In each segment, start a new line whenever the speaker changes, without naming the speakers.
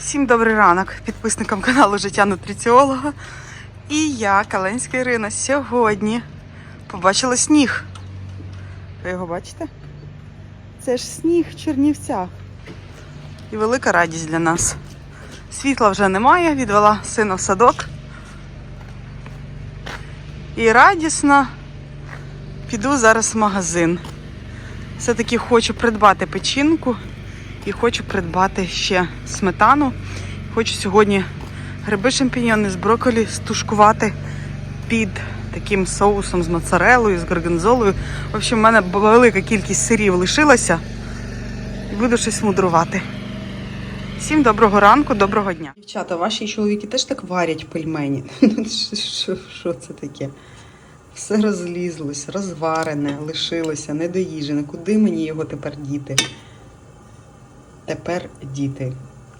Всім добрий ранок підписникам каналу Життя Нутриціолога. І я, Каленська Ірина, сьогодні побачила сніг. Ви його бачите? Це ж сніг в Чернівцях. І велика радість для нас. Світла вже немає, відвела сина в садок. І радісно піду зараз в магазин. Все-таки хочу придбати печінку і хочу придбати ще сметану. Хочу сьогодні гриби шампіньйони з брокколі стушкувати під таким соусом з моцарелою, з горгонзолою. В общем, в мене велика кількість сирів лишилася. Буду щось мудрувати. Всім доброго ранку, доброго дня. Дівчата, ваші чоловіки теж так варять пельмені. Що, що це таке? Все розлізлось, розварене, лишилося, недоїжене. Куди мені його тепер діти? Тепер діти.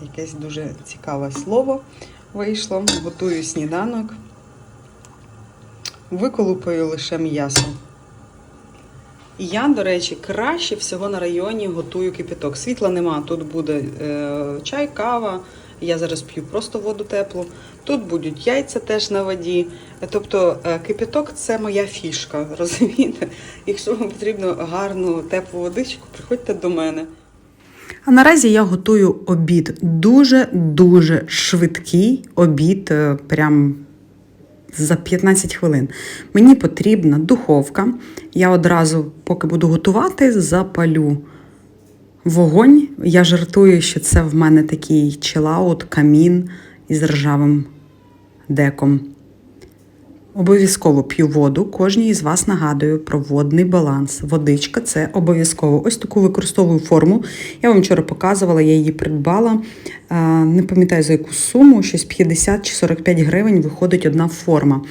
Якесь дуже цікаве слово вийшло. Готую сніданок. Виколупаю лише м'ясо. І я, до речі, краще всього на районі готую кипяток. Світла нема, тут буде е, чай, кава. Я зараз п'ю просто воду теплу. Тут будуть яйця теж на воді. Тобто е, кипяток це моя фішка, розумієте? Якщо вам потрібно гарну теплу водичку, приходьте до мене. А наразі я готую обід. Дуже-дуже швидкий обід, е, прям за 15 хвилин. Мені потрібна духовка. Я одразу, поки буду готувати, запалю вогонь. Я жартую, що це в мене такий чилаут, камін із ржавим деком. Обов'язково п'ю воду. Кожній із вас нагадую про водний баланс. Водичка це обов'язково. Ось таку використовую форму. Я вам вчора показувала, я її придбала. Не пам'ятаю за яку суму, щось 50 чи 45 гривень виходить одна форма.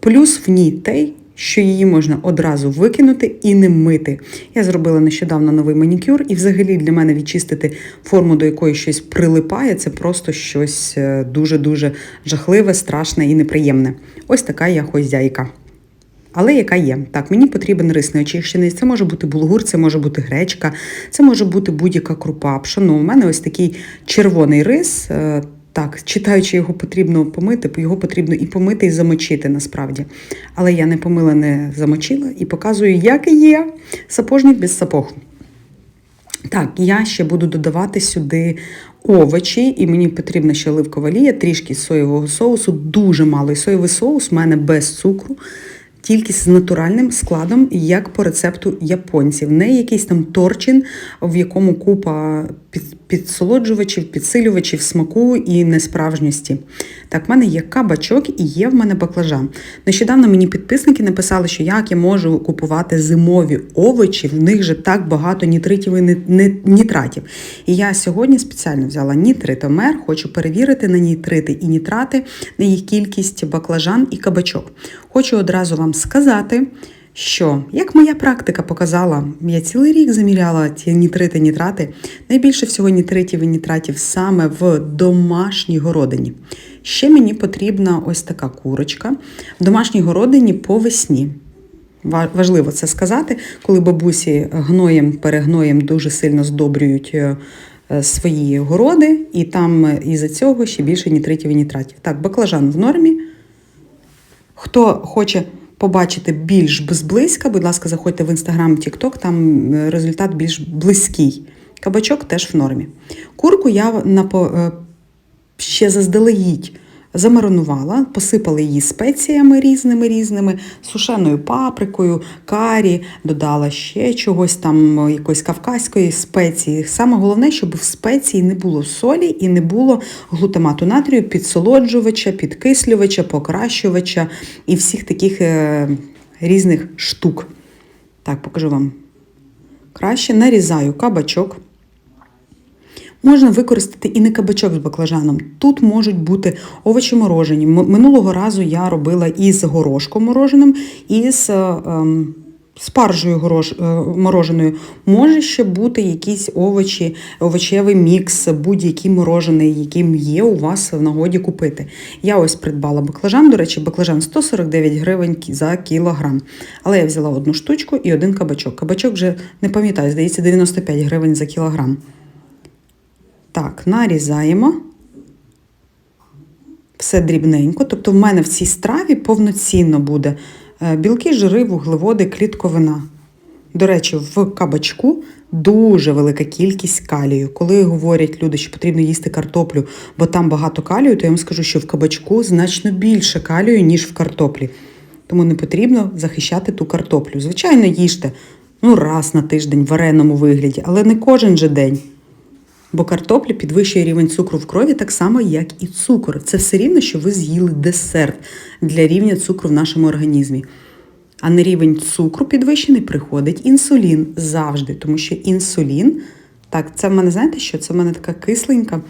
Плюс в ній той, що її можна одразу викинути і не мити. Я зробила нещодавно новий манікюр, і взагалі для мене відчистити форму, до якої щось прилипає, це просто щось е, дуже-дуже жахливе, страшне і неприємне. Ось така я хозяйка. Але яка є? Так, мені потрібен рис неочищений. Це може бути булгур, це може бути гречка, це може бути будь-яка крупа, пшоно. У мене ось такий червоний рис. е, Так, читаючи, його потрібно помити, його потрібно і помити, і замочити насправді. Але я не помила, не замочила і показую, як є сапожник без сапог. Так, я ще буду додавати сюди овочі, і мені потрібна ще оливкова олія, трішки соєвого соусу, дуже мало. І соєвий соус у мене без цукру, тільки з натуральним складом, як по рецепту японців. Не якийсь там торчин, в якому купа підсолоджувачів, підсилювачів смаку і несправжності. Так, в мене є кабачок і є в мене баклажан. Нещодавно мені підписники написали, що як я можу купувати зимові овочі, в них же так багато нітритів і нітратів. І я сьогодні спеціально взяла нітритомер, хочу перевірити на нітрити і нітрати, на їх кількість баклажан і кабачок. Хочу одразу вам сказати, що, як моя практика показала, я цілий рік заміряла ці нітрити, нітрати. Найбільше всього нітритів і нітратів саме в домашній городині. Ще мені потрібна ось така курочка в домашній городині по весні. Важливо це сказати, коли бабусі гноєм, перегноєм дуже сильно здобрюють е, е, свої городи, і там е, із-за цього ще більше нітритів і нітратів. Так, баклажан в нормі. Хто хоче побачити більш зблизька, будь ласка, заходьте в інстаграм, Тікток, там е, результат більш близький. Кабачок теж в нормі. Курку я напо- е, ще заздалегідь замаринувала, посипала її спеціями різними різними, сушеною паприкою, карі, додала ще чогось там, е, якоїсь кавказької спеції. Саме головне, щоб в спеції не було солі і не було глутамату натрію, підсолоджувача, підкислювача, покращувача і всіх таких е, різних штук. Так, покажу вам. Краще нарізаю кабачок. Можна використати і не кабачок з баклажаном. Тут можуть бути овочі морожені. Минулого разу я робила із горошком мороженим, і з е, ем, спаржею горош, е, мороженою. Може ще бути якісь овочі, овочевий мікс, будь-який морожений, яким є у вас в нагоді купити. Я ось придбала баклажан. До речі, баклажан 149 гривень за кілограм. Але я взяла одну штучку і один кабачок. Кабачок вже не пам'ятаю, здається, 95 гривень за кілограм. Так, нарізаємо. все дрібненько. Тобто, в мене в цій страві повноцінно буде е, білки, жири, вуглеводи, клітковина. До речі, в кабачку дуже велика кількість калію. Коли говорять люди, що потрібно їсти картоплю, бо там багато калію, то я вам скажу, що в кабачку значно більше калію, ніж в картоплі. Тому не потрібно захищати ту картоплю. Звичайно, їжте ну, раз на тиждень в вареному вигляді, але не кожен же день. Бо картопля підвищує рівень цукру в крові так само, як і цукор. Це все рівно, що ви з'їли десерт для рівня цукру в нашому організмі. А на рівень цукру підвищений приходить інсулін завжди, тому що інсулін, так, це в мене, знаєте що? Це в мене така кисленька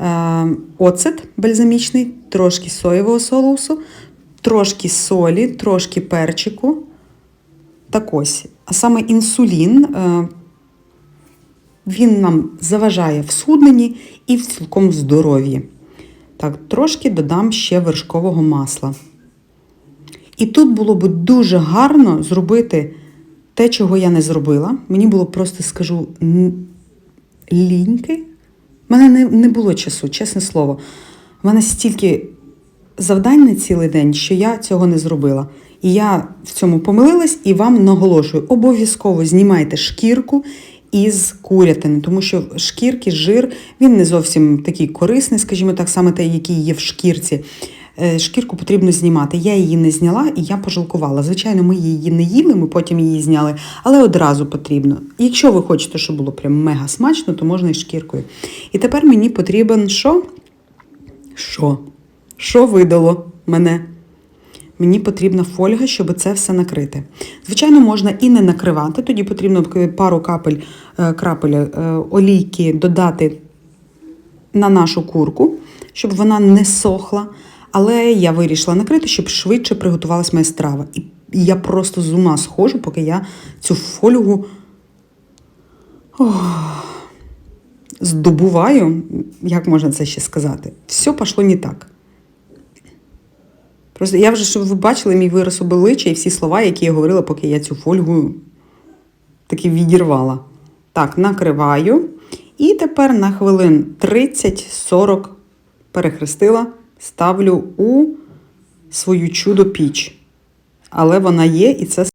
е, оцет бальзамічний, трошки соєвого соусу, трошки солі, трошки перчику. Так ось. А саме інсулін, е, він нам заважає в схудненні і в цілком здоров'ї. Так, трошки додам ще вершкового масла. І тут було б дуже гарно зробити те, чого я не зробила. Мені було просто, скажу, ліньки. У мене не, не було часу, чесне слово. У мене стільки завдань на цілий день, що я цього не зробила. І я в цьому помилилась і вам наголошую: обов'язково знімайте шкірку із курятини, тому що шкірки, жир, він не зовсім такий корисний, скажімо так, саме той, який є в шкірці. Е, Шкірку потрібно знімати. Я її не зняла і я пожалкувала. Звичайно, ми її не їли, ми потім її зняли, але одразу потрібно. Якщо ви хочете, щоб було прям мега смачно, то можна і шкіркою. І тепер мені потрібен що? Що? Що видало мене? Мені потрібна фольга, щоб це все накрити. Звичайно, можна і не накривати, тоді потрібно пару капель, е, крапель е, олійки додати на нашу курку, щоб вона не сохла. Але я вирішила накрити, щоб швидше приготувалась моя страва. І я просто з ума схожу, поки я цю фольгу ох, здобуваю. Як можна це ще сказати? Все пішло не так. Просто я вже, щоб ви бачили мій вираз обличчя і всі слова, які я говорила, поки я цю фольгу таки відірвала. Так, накриваю. І тепер на хвилин 30-40 перехрестила, ставлю у свою чудо піч. Але вона є, і це